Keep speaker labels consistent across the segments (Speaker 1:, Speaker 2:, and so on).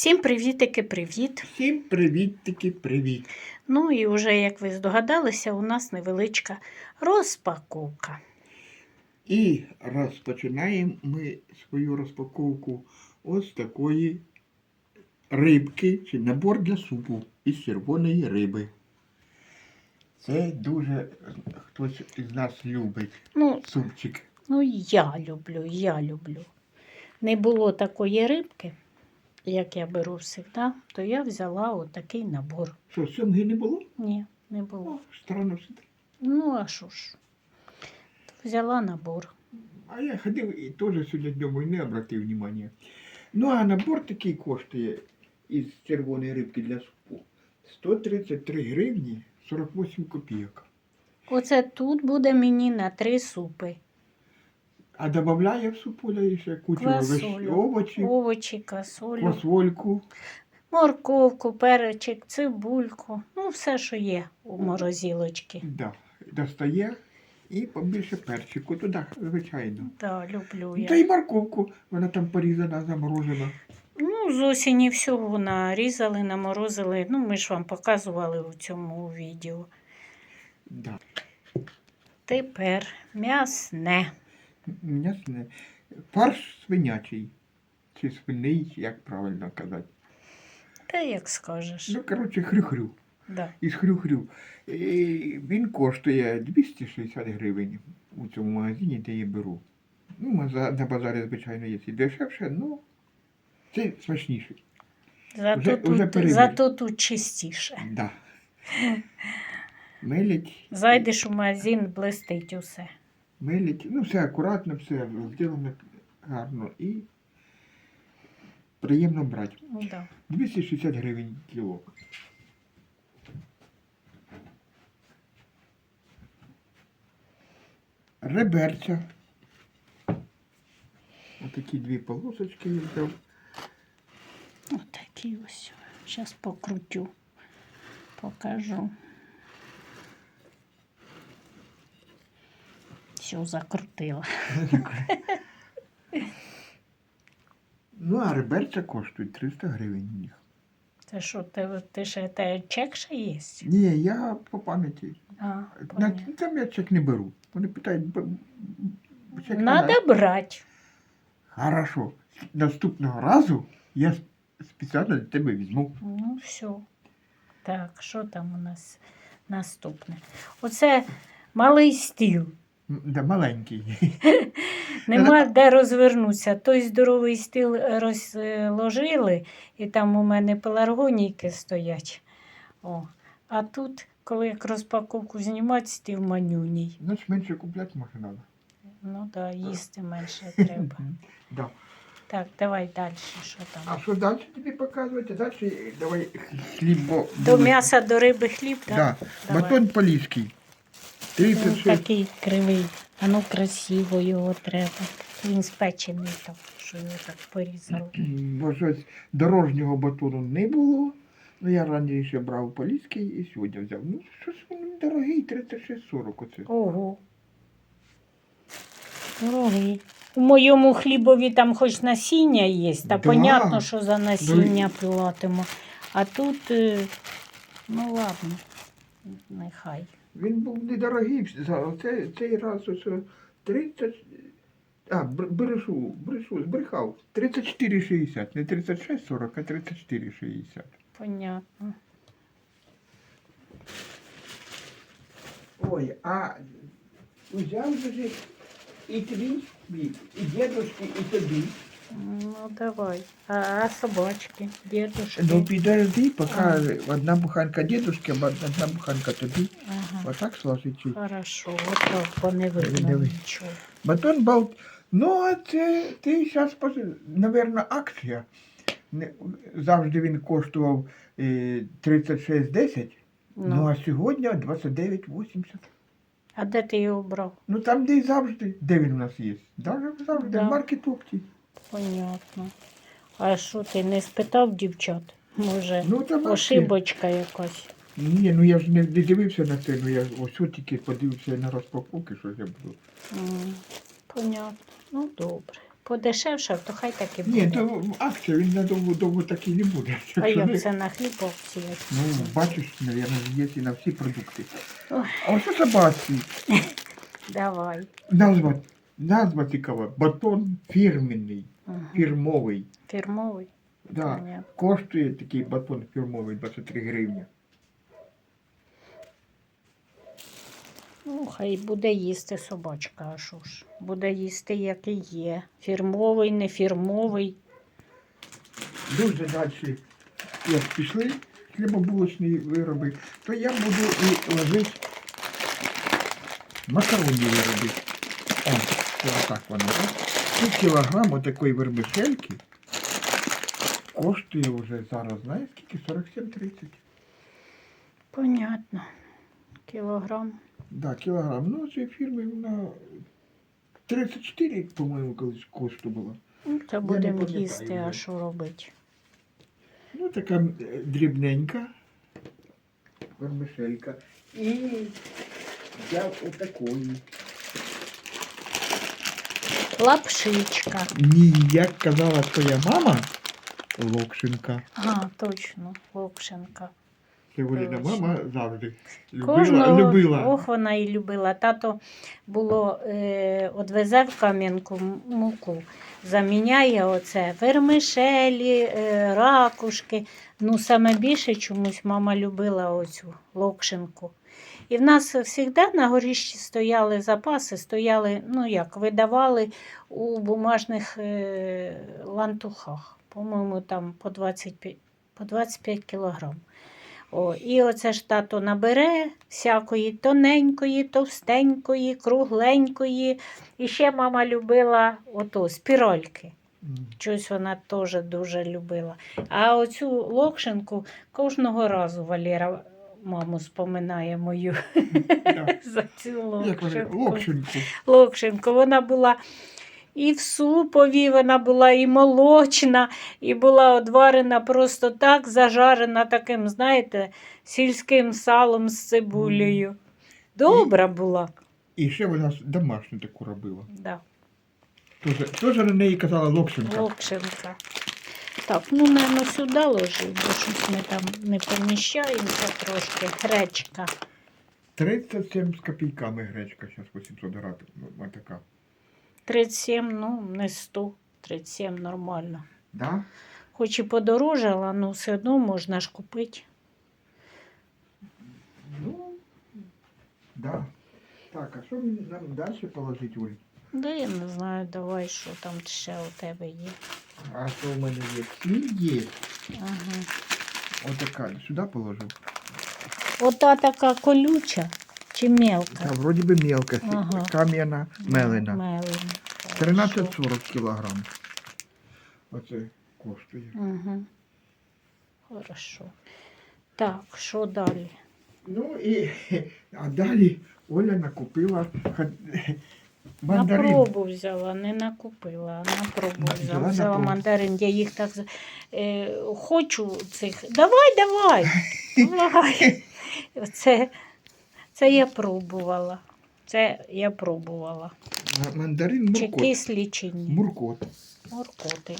Speaker 1: Всім привітики, привіт.
Speaker 2: Всім привіт-таки привіт.
Speaker 1: Ну і вже, як ви здогадалися, у нас невеличка розпаковка.
Speaker 2: І розпочинаємо ми свою розпаковку ось такої рибки, чи набор для супу із червоної риби. Це дуже хтось із нас любить
Speaker 1: Ну,
Speaker 2: супчик.
Speaker 1: ну я люблю, я люблю. Не було такої рибки, як я беру завжди, то я взяла отакий набор.
Speaker 2: Що, сьомги не було?
Speaker 1: Ні, не було.
Speaker 2: О, странно все.
Speaker 1: Ну, а що ж? Взяла набор.
Speaker 2: А я ходив і теж сьогодні днем і не обратив внимання. Ну, а набор такий коштує із червоної рибки для супу 133 гривні 48 копійок.
Speaker 1: Оце тут буде мені на три супи.
Speaker 2: А додає в супу ще кучу
Speaker 1: Квасолю,
Speaker 2: овочів,
Speaker 1: овочі, касолю,
Speaker 2: квасольку.
Speaker 1: морковку, перечик, цибульку. Ну, все, що є у морозилочці.
Speaker 2: Да, достає і побільше перчику туди, звичайно.
Speaker 1: Да, люблю
Speaker 2: Ну, Та й морковку, вона там порізана, заморожена.
Speaker 1: Ну, з осені всього нарізали, наморозили. Ну, ми ж вам показували у цьому відео.
Speaker 2: Да.
Speaker 1: Тепер м'ясне.
Speaker 2: М'ясне. Фарш свинячий. Чи свиний, як правильно казати.
Speaker 1: Та як скажеш.
Speaker 2: Ну, коротше, хрю-хрю.
Speaker 1: Да.
Speaker 2: Із хрю-хрю. І він коштує 260 гривень у цьому магазині, де я беру. Ну, на базарі, звичайно, є і дешевше, ну це смачніше.
Speaker 1: Зато,
Speaker 2: Вже- вже
Speaker 1: тут,
Speaker 2: перебір.
Speaker 1: зато тут чистіше.
Speaker 2: Да. Мелять,
Speaker 1: Зайдеш у магазин, блистить усе.
Speaker 2: Мелять, ну все акуратно, все зроблено гарно і приємно брати.
Speaker 1: Да.
Speaker 2: 260 гривень кіло. Реберця. Отакі дві полосочки я взяв.
Speaker 1: Отакі ось. Зараз покрутю. Покажу. Все, закрутила.
Speaker 2: Ну, а реберця коштують 300 гривень у них.
Speaker 1: Це що, ти, ти ще те чек ще є?
Speaker 2: Ні, я по пам'яті.
Speaker 1: А,
Speaker 2: На,
Speaker 1: понятно.
Speaker 2: там я чек не беру. Вони питають, «Б- б- чек
Speaker 1: Надо брати.
Speaker 2: Хорошо. Наступного разу я с- спеціально для тебе візьму.
Speaker 1: Ну, все. Так, що там у нас наступне? Оце малий стіл.
Speaker 2: Да, маленький.
Speaker 1: Нема де розвернутися. Той здоровий стіл розложили, і там у мене пеларгонійки стоять. О. А тут, коли як розпаковку знімати, стіл манюній.
Speaker 2: Значить, менше купляти може треба.
Speaker 1: Ну так, да, їсти менше треба.
Speaker 2: Да.
Speaker 1: Так, давай далі, що
Speaker 2: А що далі тобі показувати? Далі давай хліб. бо-
Speaker 1: До м'яса, до риби хліб, так?
Speaker 2: Да. Батон поліський.
Speaker 1: Він
Speaker 2: 36.
Speaker 1: такий кривий. А ну красиво його треба. Він спечений там, що його так порізали.
Speaker 2: Бо щось дорожнього батону не було. Ну, я раніше брав поліський і сьогодні взяв. Ну, щось він дорогий, 36,40 оце.
Speaker 1: Ого. Дорогий. У моєму хлібові там хоч насіння є, та
Speaker 2: Да.
Speaker 1: понятно, що за насіння платимо. А тут, е, ну ладно, нехай.
Speaker 2: Він був недорогий. Це, цей раз ось 30. А, брешу, брешу, збрехав. 34,60. Не 36,40, а 34,60.
Speaker 1: Понятно.
Speaker 2: Ой, а взяв же і твій і дідушки, і тобі.
Speaker 1: Ну, давай. А, а собачки, дедушки.
Speaker 2: Ну підожди, поки
Speaker 1: А.
Speaker 2: одна буханка дідушки, а одна буханка тобі.
Speaker 1: Ага.
Speaker 2: Отак сложить.
Speaker 1: Хорошо, ото бо не видно
Speaker 2: Диви.
Speaker 1: нічого.
Speaker 2: Батон болт. Ну, а це ти зараз, напевно, акція. Не- Завжди він коштував е, 36,10, ну.
Speaker 1: Ну.
Speaker 2: а сьогодні 29,80.
Speaker 1: А де ти його брав?
Speaker 2: Ну там де й завжди, де він у нас є. Завжди, завжди,
Speaker 1: Да.
Speaker 2: в маркетопті.
Speaker 1: Понятно. А що ти не спитав дівчат? Може,
Speaker 2: Ну, там
Speaker 1: ошибочка якась.
Speaker 2: Ні, ну я ж не, не дивився на це, ну я ось от тільки подивився на розпаковки, що я буду.
Speaker 1: М, Понятно. Ну, добре. подешевшав, то хай так і буде.
Speaker 2: Ні, то акція, він надовго довго такий не буде.
Speaker 1: А
Speaker 2: Так що не-
Speaker 1: як це на хліб акція?
Speaker 2: Ну, бачиш, мабуть, є і на всі продукти.
Speaker 1: Ой.
Speaker 2: А ось собаці.
Speaker 1: Давай.
Speaker 2: Назва, назва цікава. Батон фірменний,
Speaker 1: Ага.
Speaker 2: фірмовий.
Speaker 1: Фірмовий.
Speaker 2: Да.
Speaker 1: Понятно.
Speaker 2: Коштує такий батон фірмовий 23 гривні.
Speaker 1: Ну, хай буде їсти собачка, а що ж. Буде їсти, як і є. Фірмовий, не фірмовий.
Speaker 2: Дуже далі, як пішли хлібобулочні вироби, то я буду і ложити макаронні вироби. О, це отак воно. так? Кілограм отакої вермишельки коштує вже зараз, знаєш скільки? 47,30.
Speaker 1: Понятно. Кілограм.
Speaker 2: Да, кілограм. Ну, цієї фірми вона 34, по-моєму, колись коштувала.
Speaker 1: Ну, Це будемо їсти, а що робити?
Speaker 2: Ну, така е, дрібненька вермишелька. І взяв отакої.
Speaker 1: Лапшичка.
Speaker 2: Ні, як казала твоя мама, Локшинка.
Speaker 1: А, точно, локшинка.
Speaker 2: Це Воліна мама завжди любила.
Speaker 1: Кожного,
Speaker 2: любила.
Speaker 1: ох, вона і любила. Тато було, е, одвезе в кам'янку муку, заміняє оце вермишелі, е, ракушки. Ну, саме більше чомусь мама любила оцю локшинку. І в нас завжди на горіщі стояли запаси, стояли, ну як, видавали у бумажних е, лантухах. По-моєму, там по 25, по 25 кілограм. О, і оце ж тато набере всякої тоненької, товстенької, кругленької. І ще мама любила ото спіральки. Щось вона теж дуже любила. А оцю локшинку кожного разу Валера маму споминає мою
Speaker 2: Да.
Speaker 1: за цю локшинку.
Speaker 2: Локшинку.
Speaker 1: Локшинку. Вона була і в супові, вона була і молочна, і була одварена просто так, зажарена таким, знаєте, сільським салом з цибулею. Добра була.
Speaker 2: І ще вона домашню таку робила.
Speaker 1: Да.
Speaker 2: Тоже на неї казала Локшинка.
Speaker 1: Локшинка. Так, ну, мабуть, сюди ложи, бо щось ми там не поміщаємося трошки. Гречка.
Speaker 2: 37 з копійками гречка, зараз 800 грамів. ну, така.
Speaker 1: 37, ну, не 100. 37 нормально.
Speaker 2: Да?
Speaker 1: Хоч і подорожала, але все одно можна ж купити.
Speaker 2: Ну, да. Так, а що нам далі положити, Оль?
Speaker 1: Да я не знаю, давай, що там ще у тебе є.
Speaker 2: А що у мене є? Сіль є.
Speaker 1: Ага.
Speaker 2: Отака. Сюди положу.
Speaker 1: Ота така колюча чи мелка?
Speaker 2: Та, вроді би мелка,
Speaker 1: Ага.
Speaker 2: кам'яна, мелена.
Speaker 1: Мелена.
Speaker 2: 13,40 кілограм. Оце коштує.
Speaker 1: Угу. Хорошо. Так, що далі?
Speaker 2: Ну і а далі Оля накупила ха-
Speaker 1: На пробу взяла, не накупила, а на пробу взяла.
Speaker 2: взяла
Speaker 1: мандарин, я їх так е, хочу цих. Давай, давай, давай. Це, це я пробувала. Це я пробувала.
Speaker 2: Мандарин
Speaker 1: Чи кислі, чи ні.
Speaker 2: Муркот.
Speaker 1: Муркоти.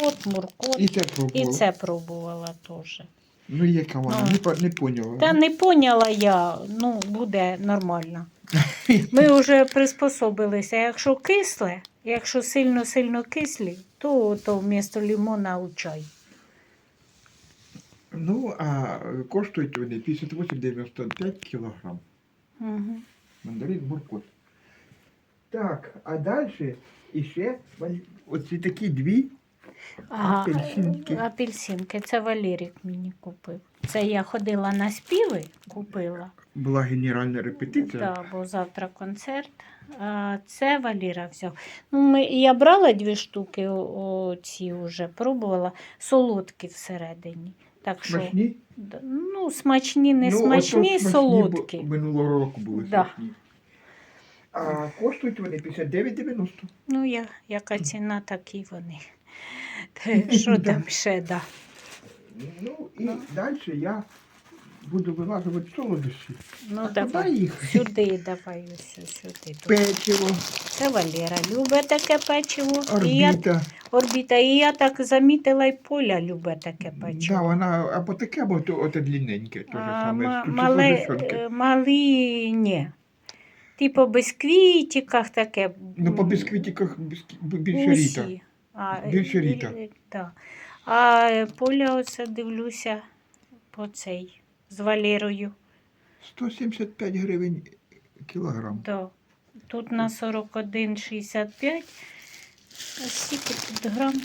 Speaker 1: Кот, муркот.
Speaker 2: І це
Speaker 1: І це пробувала теж.
Speaker 2: Ну яка вона,
Speaker 1: Ну.
Speaker 2: не, не поняла.
Speaker 1: Та не поняла я, ну, буде нормально. Ми вже приспособилися. Якщо кисле, якщо сильно-сильно кислі, то, то вмісто лимона у чай.
Speaker 2: Ну, а коштують вони 58,95 кілограм.
Speaker 1: Угу.
Speaker 2: Мандарин муркот. Так, а далі іще оці такі дві.
Speaker 1: Ага,
Speaker 2: Апельсинки.
Speaker 1: апельсинки. Це Валерік мені купив. Це я ходила на співи, купила.
Speaker 2: Була генеральна репетиція.
Speaker 1: Так, бо завтра концерт. А це Валіра взяв. Ну, ми, я брала дві штуки, о, ці вже пробувала, солодкі всередині. Так що,
Speaker 2: Смачні?
Speaker 1: ну, смачні, не
Speaker 2: Ну,
Speaker 1: смачні,
Speaker 2: ото
Speaker 1: солодкі.
Speaker 2: бо Минулого року були
Speaker 1: Да.
Speaker 2: смачні. А коштують вони 59,90.
Speaker 1: Ну, я, яка ціна, такі вони. Що там ще, да.
Speaker 2: Ну і далі я буду вилажувати солодощі.
Speaker 1: Ну,
Speaker 2: А
Speaker 1: давай.
Speaker 2: їх?
Speaker 1: Сюди, давай, ось сюди.
Speaker 2: Печиво,
Speaker 1: Це Валера любить таке печиво. І я,
Speaker 2: орбіта.
Speaker 1: орбіта. І я так замітила, і Поля любить таке
Speaker 2: Да,
Speaker 1: печиво.
Speaker 2: вона або таке, або то, оте длинненьке. Же
Speaker 1: А,
Speaker 2: саме.
Speaker 1: мале, е, малі ні. Типу бісквітиках таке.
Speaker 2: Ну, по бісквітиках більше ріта.
Speaker 1: усі. А,
Speaker 2: Більше
Speaker 1: е,
Speaker 2: Ріта.
Speaker 1: Е. А е, Поля оце дивлюся по цей з Валерою.
Speaker 2: 175 гривень кілограм.
Speaker 1: Да. Тут на 41,65. А скільки тут грам?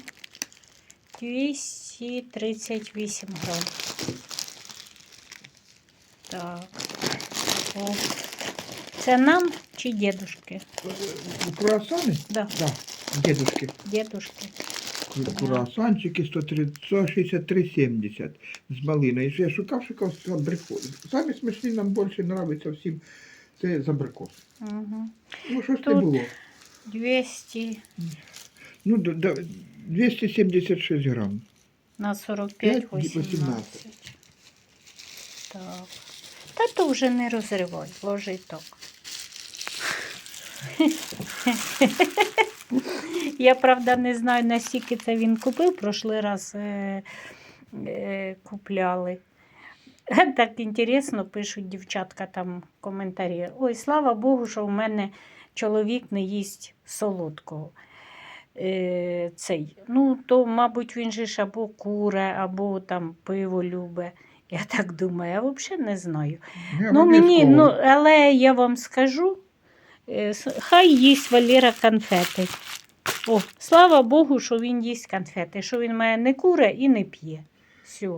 Speaker 1: 238 грам. Так. О. Це нам чи дедушки?
Speaker 2: Круасани?
Speaker 1: Да,
Speaker 2: Да, дедушки.
Speaker 1: дедушки.
Speaker 2: Круасанчики 163,70 з малиною. Я шукав, шукав з. Самі смачні нам більше подобаються всім. Це з абрикос.
Speaker 1: Угу.
Speaker 2: Ну, що ж не було?
Speaker 1: 200
Speaker 2: Ну, до- 276 грам.
Speaker 1: на 45,
Speaker 2: П'ять,
Speaker 1: 18.
Speaker 2: 18.
Speaker 1: Так. Та то вже не розривай, ложи так. Я, правда, не знаю, наскільки це він купив. Прошлий раз е, е, купляли. Так інтересно пишуть дівчатка там коментарі. Ой, слава Богу, що в мене чоловік не їсть солодкого. Е, цей. Ну, то, мабуть, він же ж або куре, або там пиво любе. Я так думаю, я взагалі не знаю.
Speaker 2: Не
Speaker 1: Ну, мені, ну, але я вам скажу, хай їсть Валера конфети. О, слава Богу, що він їсть конфети, що він мене не куре і не п'є. Все.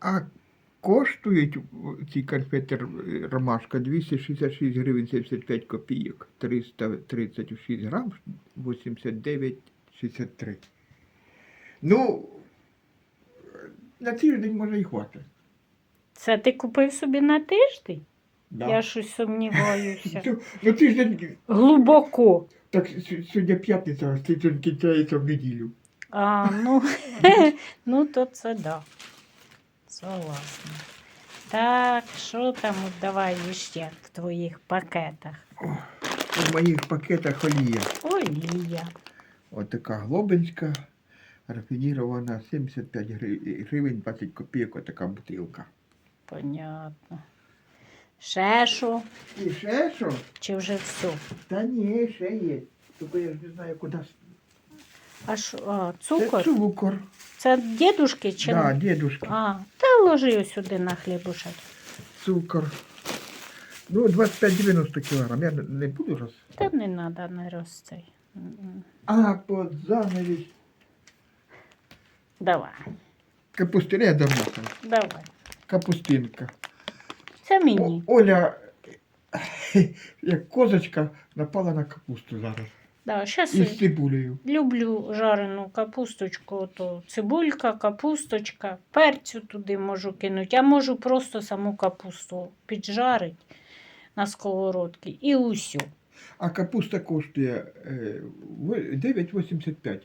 Speaker 2: А коштують ці конфети ромашка 266 гривень 75 копійок, 336 грам 89,63. Ну, на тиждень може і хватить.
Speaker 1: Це ти купив собі на тиждень?
Speaker 2: Да.
Speaker 1: Я щось сумніваюся.
Speaker 2: Ну, ну тиждень,
Speaker 1: Глибоко.
Speaker 2: так сьогодні п'ятниця, а тиждень кінчається в неділю.
Speaker 1: А, ну, ну то це да. Согласна. Так, що там от давай ще в твоїх пакетах?
Speaker 2: У моїх пакетах олія.
Speaker 1: Ой, Лія.
Speaker 2: От така глобинська, рафінірована 75 гривень 20 копійок, отака бутилка.
Speaker 1: Понятно. Що?
Speaker 2: І ще що?
Speaker 1: Чи вже все?
Speaker 2: Та ні, ще є. Тільки я ж не знаю, куди.
Speaker 1: А що? А,
Speaker 2: Це
Speaker 1: цукор?
Speaker 2: цукор.
Speaker 1: Це дідушки чи
Speaker 2: Да,
Speaker 1: не? А, та ложи його сюди на хлібушек.
Speaker 2: Цукор. Ну, 25-90 кілограм. Я не- не буду роз.
Speaker 1: Та не треба, не рости. М-м.
Speaker 2: А по занавість.
Speaker 1: Давай,
Speaker 2: Капустина я давно там.
Speaker 1: давай.
Speaker 2: Капустинка.
Speaker 1: Це
Speaker 2: О,
Speaker 1: мені.
Speaker 2: Оля, як козочка, напала на капусту зараз.
Speaker 1: Да, щас
Speaker 2: Із цибулею.
Speaker 1: люблю жарену капусточку, то цибулька, капусточка, перцю туди можу кинути, а можу просто саму капусту піджарити на сковородці і усю.
Speaker 2: А капуста коштує е, в- 9,85.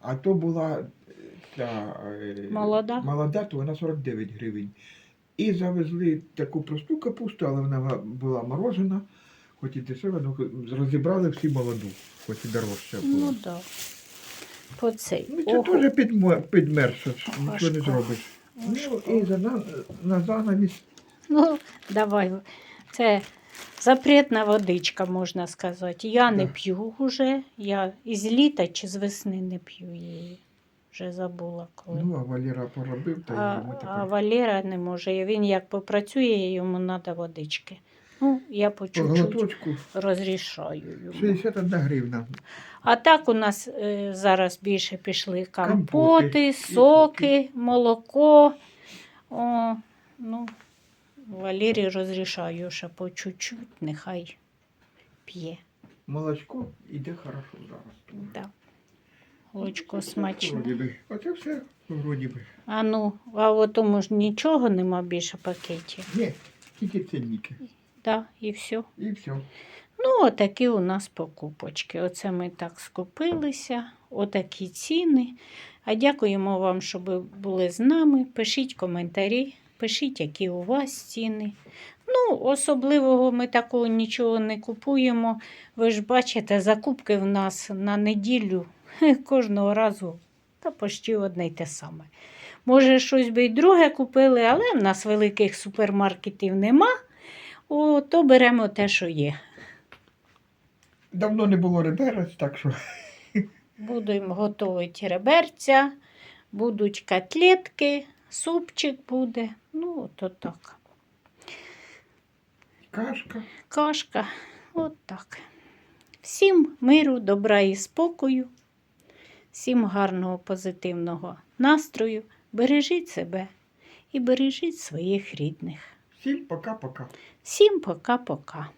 Speaker 2: А то була е, ця е,
Speaker 1: Молода?
Speaker 2: молода, то вона 49 гривень. І завезли таку просту капусту, але вона була морожена, хоч і дешева, але розібрали всі молоду, хоч і дорожча була.
Speaker 1: Ну так. Да. По цей.
Speaker 2: Ну, це
Speaker 1: Ого.
Speaker 2: теж підмо- підмерзше, нічого не
Speaker 1: Важко.
Speaker 2: зробиш. Ну, і за на, на занавіс.
Speaker 1: Ну, давай. Це запретна водичка, можна сказати. Я не
Speaker 2: Да.
Speaker 1: п'ю вже. Я із літа чи з весни не п'ю її. Вже забула коли.
Speaker 2: Ну, а Валера поробив, та
Speaker 1: а,
Speaker 2: й ми
Speaker 1: а Валера не може. Він як попрацює, йому треба водички. Ну, я по чуть-чуть розрішаю йому.
Speaker 2: 61 гривна.
Speaker 1: А так у нас е, зараз більше пішли компоти,
Speaker 2: Компоти,
Speaker 1: соки, молоко. О, ну, Валерій розрішаю, що по чуть-чуть нехай п'є.
Speaker 2: Молочко іде хорошо зараз.
Speaker 1: Да. Молочко смачне.
Speaker 2: Оце все вроді би.
Speaker 1: А ну, а в тому ж нічого нема більше пакетів.
Speaker 2: Ні, тільки цінники.
Speaker 1: Да, і все.
Speaker 2: І все.
Speaker 1: Ну, отакі у нас покупочки. Оце ми так скупилися, отакі ціни. А дякуємо вам, що ви були з нами. Пишіть коментарі, Пишіть, які у вас ціни. Ну, особливого ми такого нічого не купуємо. Ви ж бачите, закупки в нас на неділю кожного разу та почти одне й те саме. Може, щось би й друге купили, але в нас великих супермаркетів нема. О, то беремо те, що є.
Speaker 2: Давно не було реберець, так що
Speaker 1: Будемо готувати реберця, будуть котлетки, супчик буде. Ну, то так.
Speaker 2: кашка.
Speaker 1: Кашка. От так. Всім миру, добра і спокою, всім гарного позитивного настрою. Бережіть себе і бережіть своїх рідних.
Speaker 2: Всім пока-пока.
Speaker 1: Всім пока-пока.